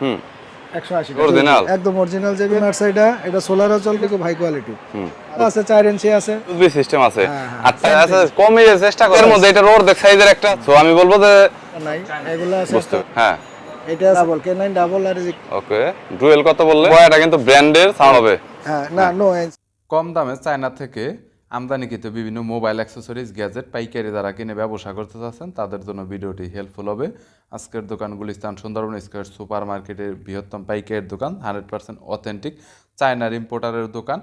হুম। একশো একদম অরিজিনাল যে বিনার্স এটা এটা চলবে খুব হাই কোয়ালিটি আছে চার ইঞ্চি আছে। ইউএসবি সিস্টেম আছে। হ্যাঁ, হ্যাঁ। আচ্ছা আচ্ছা কমে চেষ্টা করে এর মধ্যে এটা সাইজের একটা। তো আমি বলব যে নাই এগুলো আছে হ্যাঁ। এটা ডাবল ডাবল আর এই যে- ওকে ডুয়েল কত বললে? এটা কিন্তু ব্র্যান্ডের সাউন্ড হবে। হ্যাঁ না নো কম দামে চায়না থেকে আমদানিকৃত বিভিন্ন মোবাইল অ্যাক্সেসরিজ গ্যাজেট পাইকারি যারা কিনে ব্যবসা করতে চাচ্ছেন, তাদের জন্য ভিডিওটি হেল্পফুল হবে। আজকের দোকানগুলি স্থান সুন্দরবন স্কোয়ার সুপার মার্কেটের বৃহত্তম পাইকারের দোকান হান্ড্রেড পার্সেন্ট অথেন্টিক চায়নার ইম্পোর্টারের দোকান।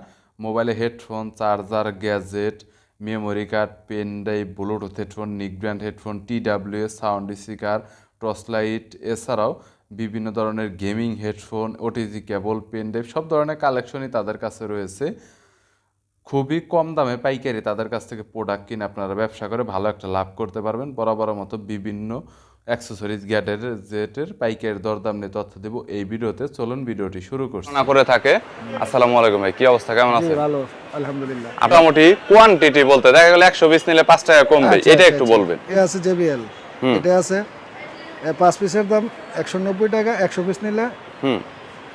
মোবাইলে headphone charger gadget memory card pen drive bluetooth headphone নিক brand headphone T W sound speaker torch light এছাড়াও বিভিন্ন ধরনের gaming headphone OTG cable pen drive সব ধরনের কালেকশনই তাদের কাছে রয়েছে। খুবই কম দামে পাইকারি তাদের কাছ থেকে প্রোডাক্ট কিনে আপনারা ব্যবসা করে ভালো একটা লাভ করতে পারবেন। বরাবর মতো বিভিন্ন অ্যাক্সেসরিজ গ্যাডের জেটের পাইকারি দরদাম নিয়ে তথ্য দেবো এই ভিডিওতে। চলুন ভিডিওটি শুরু করছি। না করে থাকে। আসসালামু আলাইকুম ভাই কি অবস্থা? কেমন আছে ভালো আলহামদুলিল্লাহ। মোটামুটি কোয়ান্টিটি বলতে দেখা গেল একশো বিশ নিলে পাঁচ টাকা কমবে আচ্ছা, এটা আচ্ছা, একটু আচ্ছা। বলবেন। এ আছে জেবিএল এটা আছে এ পাঁচ পিসের দাম একশো নব্বই টাকা একশো পিস নিলে হুম।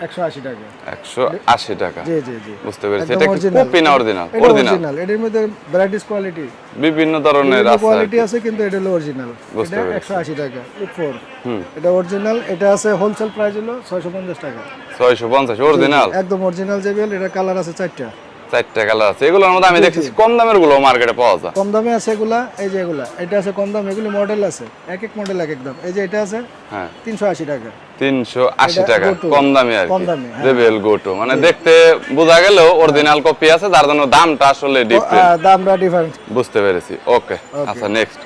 একশো আশি টাকা। একশো আশি টাকা। জি জি জি। বুঝতে পেরেছি। এটা কি কপি না অরিজিনাল অরিজিনাল অরিজিনাল এটার মধ্যে ভ্যারাইটিস কোয়ালিটি বিভিন্ন ধরনের আছে কোয়ালিটি আছে কিন্তু এটা হলো অরিজিনাল এটা পেরেছি। একশো আশি টাকা ফোর হুম। এটা অরিজিনাল এটা আছে হোলসেল প্রাইস হলো ছয়শো পঞ্চাশ টাকা। ছয়শো পঞ্চাশ অরিজিনাল একদম অরিজিনাল জেবিএল এটা কালার আছে চারটা। চারটা কালার আছে। এগুলোর মধ্যে আমি দেখেছি কম দামেরগুলো মার্কেটে পাওয়া যায়। কম দামে আছে এগুলা এই যে এগুলা এটা আছে কম দাম এগুলি মডেল আছে এক এক মডেল এক এক দাম। এই যে এটা আছে হ্যাঁ। তিনশো আশি টাকা। তিনশো আশি এটা টাকা কম দামে আর কম দামে, হ্যাঁ। জেবিএল গোটো মানে দেখতে বোঝা গেলেও অরিজিনাল কপি আছে যার জন্য দামটা আসলে ডিফারেন্ট আহ, দামটা ডিফারেন্ট বুঝতে পেরেছি। ওকে আচ্ছা নেক্সট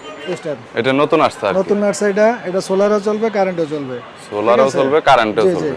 এটা নতুন আসছে নতুন নার্সারিটা এটা সোলারও চলবে কারেন্টও চলবে। সোলারও চলবে কারেন্টও চলবে।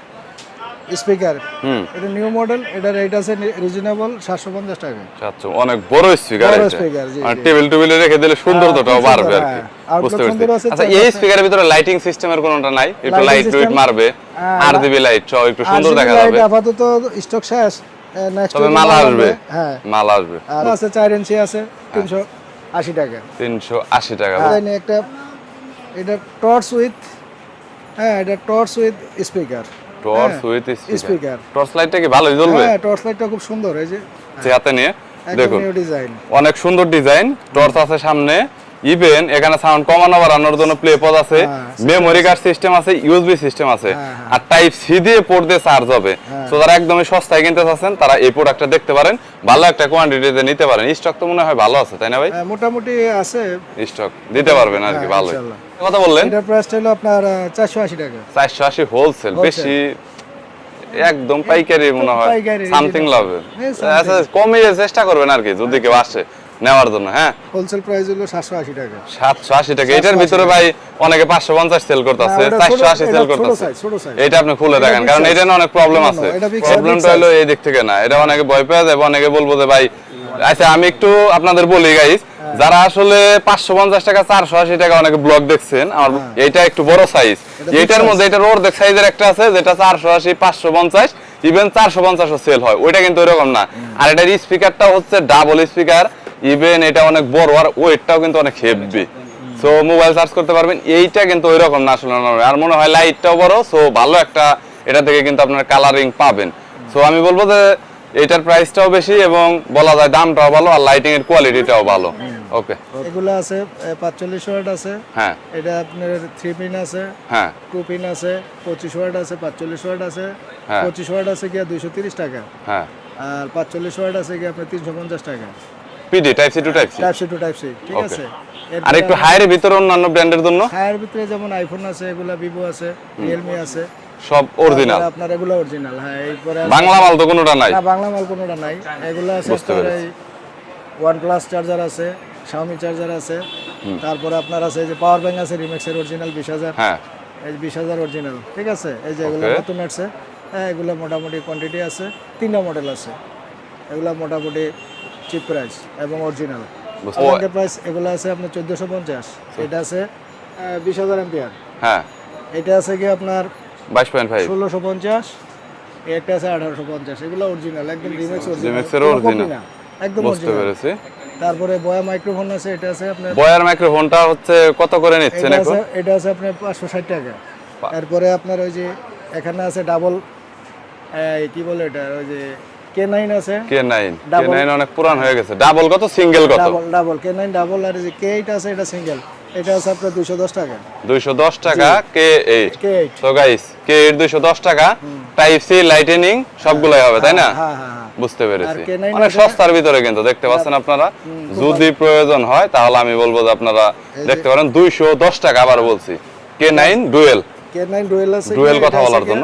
speaker. এটা নিউ মডেল এটা রেট আছে রিজনেবল সাতশো পঞ্চাশ টাকা। সাতশো অনেক বড় স্পিকার বড় জি, মানে টেবিল টেবিলে রেখে দিলে সুন্দরতাটাও খুব বাড়বে আর কি। হ্যাঁ। বুঝতে পেরেছি। আচ্ছা এই স্পিকারের ভিতরে লাইটিং সিস্টেমের কোনটা নাই? একটু লাইট লুইট মারবে হ্যাঁ, আর লাইট একটু সুন্দর দেখা যাবে। আপাতত স্টক শেষ নেক্সট তবে মাল আসবে। হ্যাঁ। মাল আসবে। আর আছে চার ইঞ্চি আছে তিনশো আশি টাকা। তিনশো আশি টাকা। দেন একটা এটা টর্চ উইথ হ্যাঁ এটা torch with speaker torch with speaker. Torch লাইটটা কি ভালোই জ্বলবে? হ্যাঁ টর্চ লাইটটা খুব সুন্দর এই যে হাতে নিয়ে দেখুন। অনেক সুন্দর ডিজাইন টর্চ আছে সামনে। ইভেন এখানে সাউন্ড কমানো বাড়ানোর জন্য প্লে পদ আছে। হ্যাঁ, মেমোরি কার্ড সিস্টেম আছে ইউএসবি সিস্টেম আছে। হ্যাঁ, হ্যাঁ। আর টাইপ সি দিয়ে পোর্ট দিয়ে চার্জ হবে। তো যারা একদমই সস্তায় কিনতে চাচ্ছেন তারা এই প্রোডাক্টটা দেখতে পারেন। ভালো একটা কোয়ান্টিটিতে নিতে পারেন। স্টক তো মনে হয় ভালো আছে তাই না ভাই? মোটামুটি আছে। স্টক দিতে পারবেন আর কি হ্যাঁ, ইনশাআল্লাহ। কথা বললেন? এটার প্রাইসটা হলো আপনার চারশো আশি টাকা। চারশো আশি হোলসেল বেশি একদম পাইকারি মনে হয়। সামথিং লাভে হ্যাঁ, আচ্ছা কমিয়ে চেষ্টা করবেন আর কি যদি কেউ আসে নেওয়ার জন্য হ্যাঁ? হোলসেল প্রাইস হলো সাতশো আশি টাকা। সাতশো আশি টাকা। এটার ভিতরে ভাই অনেকে পাঁচশো পঞ্চাশ সেল করতেছে না, ওটা চারশো ছোট- আশি এটা সেল করতেছে। এটা আপনি খুলে এটা দেখেন কারণ এটা নিয়ে অনেক প্রবলেম আছে। এটা প্রবলেমটা হলো এই দিক থেকে না এটা অনেকে ভয় পেয়ে যাবে অনেকে বলব যে ভাই আচ্ছা আমি একটু আপনাদের বলি গাইস হ্যাঁ। যারা আসলে পাঁচশো পঞ্চাশ টাকা চারশো আশি টাকা অনেকে ব্লগ দেখছেন আমার এইটা একটু বড় সাইজ হ্যাঁ। এটার। মধ্যে এটার অর্ধেক সাইজের একটা আছে যেটা চারশো আশি পাঁচশো পঞ্চাশ ইভেন চারশো পঞ্চাশও সেল হয়। ওইটা কিন্তু ওইরকম না। আর এটার স্পিকারটা হচ্ছে ডাবল স্পিকার ইভেন এটা অনেক বড় আর ওয়েটটাও কিন্তু অনেক হেভি সো মোবাইল চার্জ করতে পারবেন। এইটা কিন্তু ওই রকম না আসলে আর মনে হয় লাইটটাও বড় সো ভালো একটা এটা থেকে কিন্তু আপনার কালারিং পাবেন। সো আমি বলব যে এটার প্রাইসটাও বেশি এবং বলা যায় দামটাও ভালো আর লাইটিং এর কোয়ালিটিটাও ভালো ওকে এগুলো আছে পাঁচচল্লিশ ওয়াট আছে। হ্যাঁ। এটা আপনার থ্রি পিন আছে হ্যাঁ। টু পিন আছে পঁচিশ ওয়াট আছে পাঁচচল্লিশ ওয়াট আছে। হ্যাঁ। পঁচিশ ওয়াট আছে গিয়া দুইশো তিরিশ টাকা। হ্যাঁ। আর পাঁচচল্লিশ ওয়াট আছে গিয়া আপনার তিনশো পঞ্চাশ টাকা। PD type C to type C type C to type C ঠিক আছে? আর একটু হায়ারের ভিতরে অন্যান্য ব্র্যান্ডের জন্য? হায়ার ভিতরে যেমন আইফোন আছে এগুলা ভিভো আছে রিয়েলমি আছে। সব অরিজিনাল আপনার এগুলো অরিজিনাল হ্যাঁ এরপরে বাংলা মাল তো কোনোটা নাই? না বাংলা মাল কোনোটা নাই। এগুলো আছে ওয়ান প্লাস চার্জার আছে। শাওমি চার্জার আছে। তারপরে আপনার আছে এই যে পাওয়ার ব্যাংক আছে রিমেক্সের অরিজিনাল বিশ হাজার। হ্যাঁ। এই বিশ হাজার অরিজিনাল ঠিক আছে? এই যে এগুলো নতুন আসছে। হ্যাঁ এগুলো মোটামুটি কোয়ান্টিটি আছে। তিনটা মডেল আছে। এগুলো মোটামুটি চিপ প্রাইস এবং অরিজিনাল প্রাইস এগুলো আছে আপনার চোদ্দোশো পঞ্চাশ। এটা আছে বিশ হাজার এম্পিয়ার হ্যাঁ। এটা আছে কি আপনার বাইশ পয়েন্ট ফাইভ। ষোলোশো পঞ্চাশ একটা আছে আঠারোশো পঞ্চাশ। এগুলো অরিজিনাল একদম রিমেক্স Remix এর original। একদম বুঝতে পেরেছি। তারপরে বয়া মাইক্রোফোন আছে এটা আছে আপনার বয়ার মাইক্রোফোনটা হচ্ছে কত করে নিচ্ছেন এখন? এটা আছে আপনার পাঁচশো ষাট টাকা। পা- তারপরে আপনার ওই যে এখানে আছে ডাবল কি বলে এটা ওই যে কে নাইন আছে। K nine K Double- nine অনেক পুরান হয়ে গেছে। ডাবল কত সিঙ্গেল কত? Double double K nine double আর যে K8 আছে এটা সিঙ্গেল এটা আছে আপনার দুশো দশ টাকা। দুইশো দশ টাকা কে এইট কে তো গাইস কে এইট দুইশো দশ টাকা টাইপ সি লাইটেনিং সবগুলাই হবে তাই না? হ্যাঁ হ্যাঁ হ্যাঁ। বুঝতে পেরেছি। আর K9 অনেক সস্তার ভিতরে কিন্তু দেখতে পাচ্ছেন আপনারা? যদি প্রয়োজন হয় তাহলে আমি বলব যে আপনারা দেখতে পারেন দুইশো দশ টাকা আবার বলছি। K nine dual K nine dual আছে ডুয়েল কথা বলার জন্য।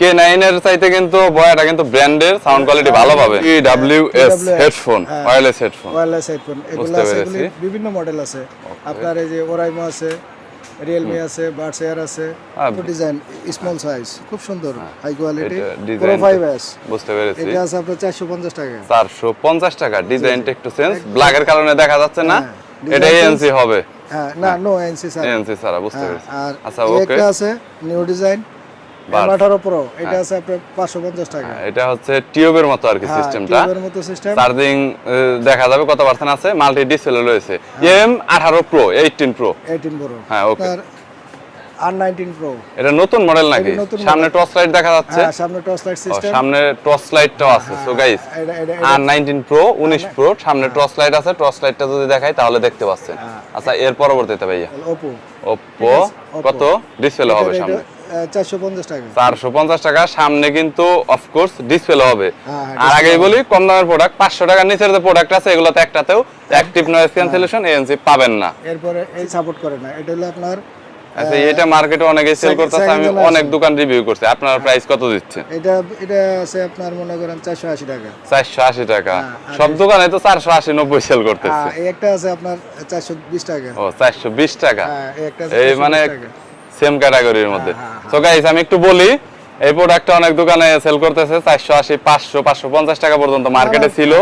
কে নাইন এর চাইতে কিন্তু বয়াটা কিন্তু ব্র্যান্ডের সাউন্ড কোয়ালিটি ভালো পাবে। W S headphone. Wireless headphone wireless headphone এগুলো আছে বিভিন্ন মডেল আছে। আপনার এই যে ওরাইমো আছে রিয়েলমি আছে বার্ডস এয়ার আছে। ডিজাইন স্মল সাইজ খুব সুন্দর high quality pro design five S বুঝতে পেরেছি। এটা আছে আপনার চারশো পঞ্চাশ টাকা। চারশো পঞ্চাশ টাকা ডিজাইনটা একটু চেঞ্জ ব্ল্যাকের কারণে দেখা যাচ্ছে না হ্যাঁ, এটা এএনসি হবে। হ্যাঁ না নো এনসি স্যার এএনসি ছাড়া। বুঝতে হ্যাঁ, পেরেছি। আচ্ছা ওকে আছে নিউ ডিজাইন বাস। এম এটা আছে আপনার পাঁচশো পঞ্চাশ টাকা। এটা হচ্ছে টিউবের মতো আর কি হ্যাঁ, সিস্টেমটা টিউবের মতো সিস্টেম চার্জিং দেখা যাবে কত পার্সেন্ট আছে মাল্টি ডিসপ্লে রয়েছে। এম আঠারো প্রো এইটিন প্রো এইটিন হ্যাঁ, okay. আর নাইনটিন প্রো এটা নতুন মডেল নাকি? সামনে টর্চ লাইট দেখা যাচ্ছে? হ্যাঁ সামনে টর্চ লাইট সিস্টেম সামনে টর্চ লাইটটাও আছে সো গাইস আর সামনে টর্চ লাইট আছে টর্চ লাইটটা যদি দেখাই তাহলে দেখতে পাচ্ছেন। আচ্ছা এর পরবর্তীতে ভাইয়া। Oppo। কত? ডিসপ্লে হবে সামনে। চারশো পঞ্চাশ টাকা। সামনে কিন্তু অফকোর্স ডিসপ্লে হবে। হ্যাঁ, হ্যাঁ, আর আগেই বলি কম দামের প্রোডাক্ট পাঁচশো টাকার নিচের যে প্রোডাক্ট আছে এগুলোতে একটাতেও অ্যাক্টিভ নয়েজ ক্যান্সেলেশন এএনসি পাবেন না। এরপরে এই সাপোর্ট করে না। এটা হলো আপনার আচ্ছা এটা মার্কেটে অনেকে সেল করতেছে আমি অনেক দোকান রিভিউ করছি। আপনার প্রাইস কত দিচ্ছেন এটা এটা আছে আপনার মনে করেন চারশো আশি টাকা। চারশো আশি টাকা। হ্যাঁ, সব দোকানে তো চারশো আশি নব্বই সেল করতেছে। এই একটা আছে আপনার চারশো বিশ টাকা। ও চারশো বিশ টাকা। হ্যাঁ, এই একটা আছে এই মানে। সেম ক্যাটাগরির মধ্যে। হ্যাঁ, হ্যাঁ, গাইস আমি একটু বলি এই প্রোডাক্টটা অনেক দোকানে সেল করতেছে চারশো আশি পাঁচশো পাঁচশো পঞ্চাশ টাকা পর্যন্ত মার্কেটে ছিল।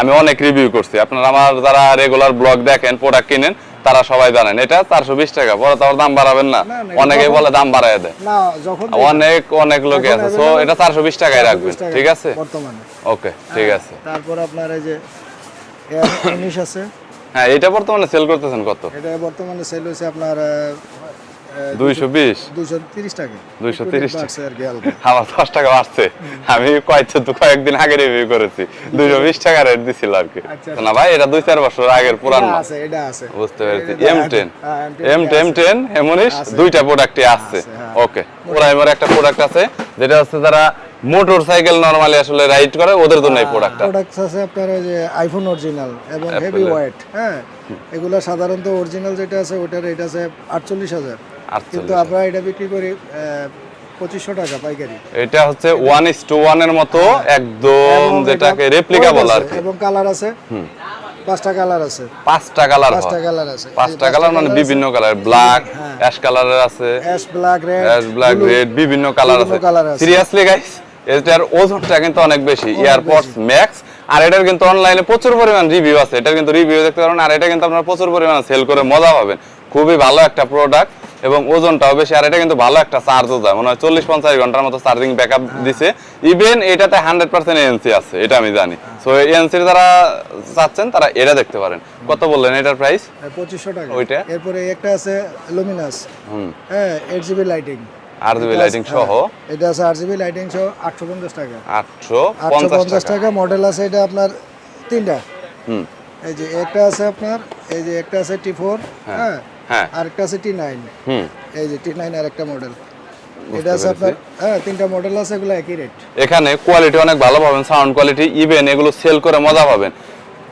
আমি অনেক রিভিউ করছি। আপনারা আমার যারা রেগুলার ব্লগ দেখেন প্রোডাক্ট কিনেন তারা সবাই জানেন। এটা চারশো বিশ টাকা পরে তো দাম বাড়াবেন না। অনেকে বলে দাম বাড়ায় দেয় না যখন অনেক অনেক লোকে আছে। সো এটা চারশো বিশ টাকায় রাখবেন। ঠিক আছে? বর্তমানে। ওকে ঠিক আছে। তারপর আপনার এই যে আছে। হ্যাঁ এটা বর্তমানে সেল করতেছেন কত? এটা বর্তমানে সেল হয়েছে আপনার দুইশো বিশ? দুইশো তিরিশ টাকা। 230 একটু আর কি আমার দশ টাকা বাড়ছে। আমি কয়েক তো কয়েকদিন আগে রিভিউ করেছি। দুইশো বিশ টাকা রেট দিছিল আর কি। না ভাই এটা দুই চার বছর আগের পুরান। মাল আছে এটা আছে। বুঝতে পেরেছি। এটা- এম টেন হ্যাঁ, এম M10 টেন টেন এমনিশ আছে। দুইটা প্রোডাক্টই আছে, হ্যাঁ। ওকে প্রাইমার একটা প্রোডাক্ট আছে যেটা হচ্ছে যারা মোটর সাইকেল নরমালি আসলে রাইড করে ওদের জন্য এই প্রোডাক্টটা প্রোডাক্ট আছে আপনার ওই যে আইফোন অরিজিনাল এবং হেভি Apple-এর। ওয়েট হ্ঁ এগুলো সাধারণত অরিজিনাল যেটা আছে ওটার রেট আছে আটচল্লিশ হাজার। কিন্তু আমরা এটা বিক্রি করি পঁচিশশো টাকা পাইকারি। এটা হচ্ছে ওয়ান ইস টু ওয়ানের মতো একদম যেটাকে রেপ্লিকা বলা আর এবং কালার আছে। পাঁচটা কালার আছে। পাঁচটা কালার পাঁচটা কালার আছে। পাঁচটা কালার মানে বিভিন্ন কালার ব্ল্যাক অ্যাশ কালারের আছে। Ash black red ash black red বিভিন্ন কালার আছে। সিরিয়াসলি গাইস এটার ওজনটা কিন্তু অনেক বেশি। এয়ারপডস ম্যাক্স আর এটার কিন্তু অনলাইনে প্রচুর পরিমাণ রিভিউ আছে। এটার কিন্তু রিভিউ দেখতে পারেন আর এটা কিন্তু আপনারা প্রচুর পরিমাণে সেল করে মজা পাবেন। খুবই ভালো একটা প্রোডাক্ট এবং ওজনটাও বেশি। আর এটা কিন্তু ভালো একটা চার্জও যায় মনে হয় চল্লিশ পঞ্চাশ ঘণ্টার মতো চার্জিং ব্যাকআপ দিছে। ইভেন এটাতে হান্ড্রেড পার্সেন্ট এনসি আছে এটা আমি জানি। সো এনসির যারা চাচ্ছেন তারা এটা দেখতে পারেন। কত বললেন এটার প্রাইস পঁচিশশো টাকা। ওইটা? এরপরে একটা আছে লুমিনাস হুম। হ্যাঁ eight GB lighting R GB lighting সহ? এটা আছে লাইটিং সহ আটশো পঞ্চাশ টাকা। আটশো আটশো পঞ্চাশ পঞ্চাশ টাকা টাকা মডেল আছে এটা আপনার তিনটা। হুম। এই যে একটা আছে আপনার এই যে একটা আছে টি ফোর হ্যাঁ হ্যাঁ। আর একটা আছে টি নাইন এই যে টি নাইন আর একটা মডেল এটা আছে আপনার হ্যাঁ তিনটা মডেল আছে এগুলো একই রেট এখানে কোয়ালিটি অনেক ভালো পাবেন সাউন্ড কোয়ালিটি ইভেন এগুলো সেল করে মজা পাবেন।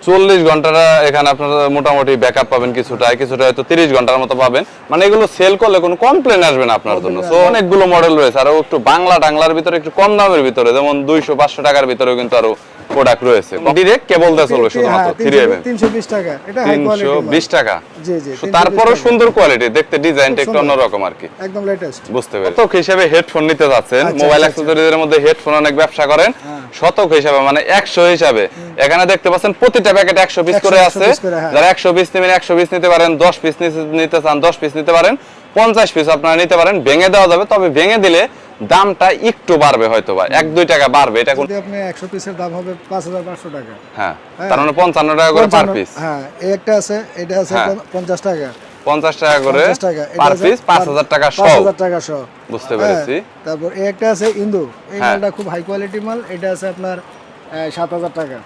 চল্লিশ ঘন্টাটা এখানে আপনারা মোটামুটি ব্যাকআপ পাবেন কিছুটা কিছুটা হয়তো তিরিশ ঘণ্টার মতো পাবেন। মানে এগুলো সেল করলে কোনো কমপ্লেন আসবে না আপনার জন্য। সো অনেকগুলো মডেল রয়েছে আরও একটু বাংলা টাংলার ভিতরে একটু কম দামের ভিতরে যেমন দুইশো পাঁচশো টাকার ভিতরেও কিন্তু আরও প্রোডাক্ট রয়েছে। ডিরেক্ট কেবল দিয়ে চলবে শুধুমাত্র থ্রি এম তিনশো বিশ টাকা। এটা হাই কোয়ালিটি বিশ টাকা। জি জি তারপরও সুন্দর কোয়ালিটি দেখতে ডিজাইনটা একটু অন্যরকম আর কি। একদম লেটেস্ট বুঝতে পেরেছি। শতক হিসেবে হেডফোন নিতে যাচ্ছেন। আচ্ছা, মোবাইল আচ্ছা, অ্যাক্সেসরিজের মধ্যে হেডফোন অনেক ব্যবসা করেন। হ্যাঁ। শতক হিসাবে মানে একশো হিসাবে। এখানে দেখতে পাচ্ছেন প্রতিটা প্যাকেট একশো পিস করে আছে। যারা একশো পিস নেবেন একশো পিস নিতে পারেন দশ পিস নিতে চান দশ পিস নিতে পারেন পঞ্চাশ পিস আপনারা নিতে পারেন। ভেঙে দেওয়া যাবে তবে ভেঙে দিলে দামটা একটু বাড়বে হয়তো বা এক দুই টাকা বাড়বে এটা যদি আপনি একশো পিসের দাম হবে পাঁচ হাজার পাঁচশো টাকা। হ্যাঁ হ্যাঁ। তার মানে পঞ্চান্ন টাকা করে পার পিস হ্যাঁ এই একটা আছে এটা আছে হ্যাঁ। পঞ্চ- পঞ্চাশ টাকা। পঞ্চাশ টাকা করে পার পিস পাঁচ পার- হাজার টাকা পাঁচ সহ 5000 টাকা সহ বুঝতে পেরেছি। হ্যাঁ, তারপর এই একটা আছে ইন্দু। এই হ্যাঁ। মালটা খুব হাই কোয়ালিটি মাল এটা আছে আপনার টাকা।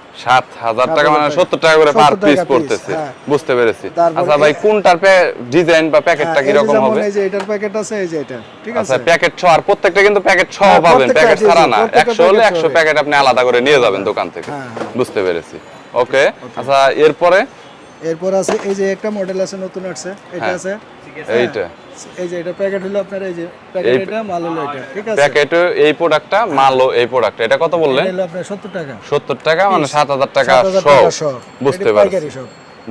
টাকা মানে টাকা। করে পার পিস পড়তেছে। হ্যাঁ। বুঝতে পেরেছি। আচ্ছা ভাই কোনটার ডিজাইন বা প্যাকেটটা হ্যাঁ, এই যে কীরকম যেমন হবে? এই যে এটার প্যাকেট আছে এই যে এটা। ঠিক আচ্ছা প্যাকেট আর প্রত্যেকটা কিন্তু প্যাকেট হ্যাঁ, পাবেন প্যাকেট ছাড়া না। হলে। প্যাকেট আপনি আলাদা করে নিয়ে যাবেন দোকান থেকে। হ্যাঁ, হ্যাঁ। বুঝতে পেরেছি। ওকে আচ্ছা এরপরে? এরপর আছে এই যে একটা মডেল আছে নতুন আসছে। এটা হ্যাঁ। আছে এইটা। এই যে এটা প্যাকেট হলো আপনার এই যে প্যাকেট এটা মাল হলো এটা ঠিক আছে? প্যাকেট এই প্রোডাক্টটা মালও এই প্রোডাক্টটা এটা কত বললেন? এটা হলো আপনার সত্তর টাকা। মানে টাকা 7,000 টাকা সহ। বুঝতে পারছি।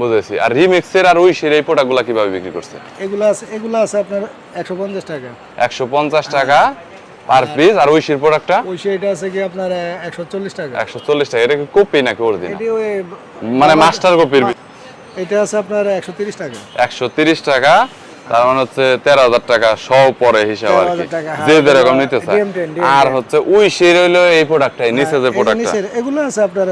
বুঝেছি। আর রিমিক্সের আর উইশের এই প্রোডাক্টগুলো কীভাবে বিক্রি করছে? এগুলো আছে এগুলো আছে আপনার একশো পঞ্চাশ টাকা। একশো পঞ্চাশ টাকা পার পিস আর উইশের প্রোডাক্টটা ওই সেটা আছে কি আপনার একশো চল্লিশ টাকা। একশো চল্লিশ টাকা। এটা কি কপি নাকি অরিজিনাল এটি মানে মাস্টার কপির এটা আছে আপনার একশো তিরিশ টাকা। একশো তিরিশ টাকা। তার মানে হচ্ছে তেরো হাজার টাকা সহ পরে হিসাব আর কি। 13,000 টাকা, হ্যাঁ, যে যেরকম নিতে চায় DM10, DM10 আর হচ্ছে উইশের হইল এই প্রোডাক্টটাই নিচে যে প্রোডাক্টটা এগুলো আছে আপনার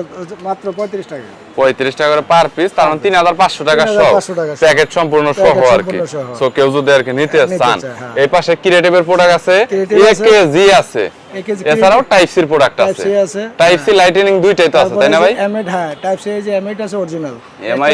মাত্র পঁয়ত্রিশ টাকা। পঁয়ত্রিশ টাকা করে পার পিস তার মানে তিন হাজার পাঁচশো টাকা সহ। 3,500 টাকা সহ। প্যাকেট সম্পূর্ণ সহ আর কি। সো কেউ যদি আর কি নিতে নিতে চান হ্যাঁ। এই পাশে ক্রিয়েটিভের প্রোডাক্ট আছে Creative আছে। এছাড়াও টাইপ সির প্রোডাক্ট আছে। টাইপ সি লাইটেনিং দুইটাই তো আছে তাই না ভাই? এমএড হ্যাঁ টাইপ সি এই যে এমএড আছে অরিজিনাল MI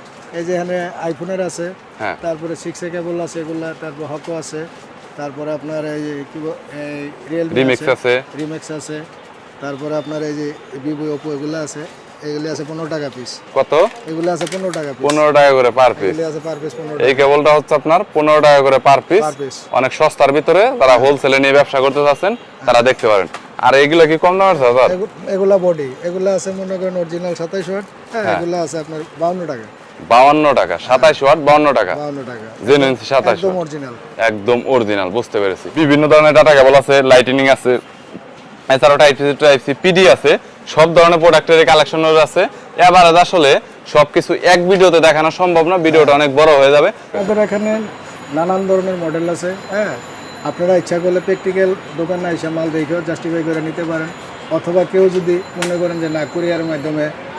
এই যে এখানে আইফোনের আছে হ্যাঁ। তারপরে সিক্স এ কেবল আছে এগুলা তারপর হকো আছে তারপরে আপনার এই যে কি রিয়েলমি Remix আছে। রিমেক্স আছে তারপরে আপনার এই যে ভিভো ওপো এগুলো আছে এগুলি আছে পনেরো টাকা পিস কত? এগুলো আছে পনেরো টাকা পিস পনেরো টাকা করে পার পিস এগুলি আছে পার পিস পনেরো এই কেবলটা হচ্ছে আপনার পনেরো টাকা করে পার পিস। অনেক সস্তার ভিতরে যারা হোলসেলে নিয়ে ব্যবসা করতে চাচ্ছেন তারা দেখতে পারেন। আর এগুলো কি কম দামের স্যার? এগু- এগুলা বডি এগুলো আছে মনে করেন অরিজিনাল সাতাইশ ওয়াট হ্যাঁ। এগুলো আছে আপনার বাউন্ন টাকা। বাউান্ন টাকা সাতাশ ওয়াট বাউন্ন টাকা। জেনুইন সাতাশ একদম অরিজিনাল বুঝতে পেরেছি। বিভিন্ন ধরনের ডাটা কেবল আছে লাইটিনিং আছে এছাড়াও type C type C PD আছে সব ধরনের প্রোডাক্টের কালেকশন আছে। এবার আসলে সবকিছু এক ভিডিওতে দেখানো সম্ভব না ভিডিওটা অনেক বড় হয়ে যাবে। আমাদের এখানে নানান ধরনের মডেল আছে হ্যাঁ? আপনারা ইচ্ছা করলে প্র্যাকটিক্যাল দোকানে এসে মাল দেখেও জাস্টিফাই করে নিতে পারেন। অথবা কেউ যদি মনে করেন যে না কুরিয়ার মাধ্যমে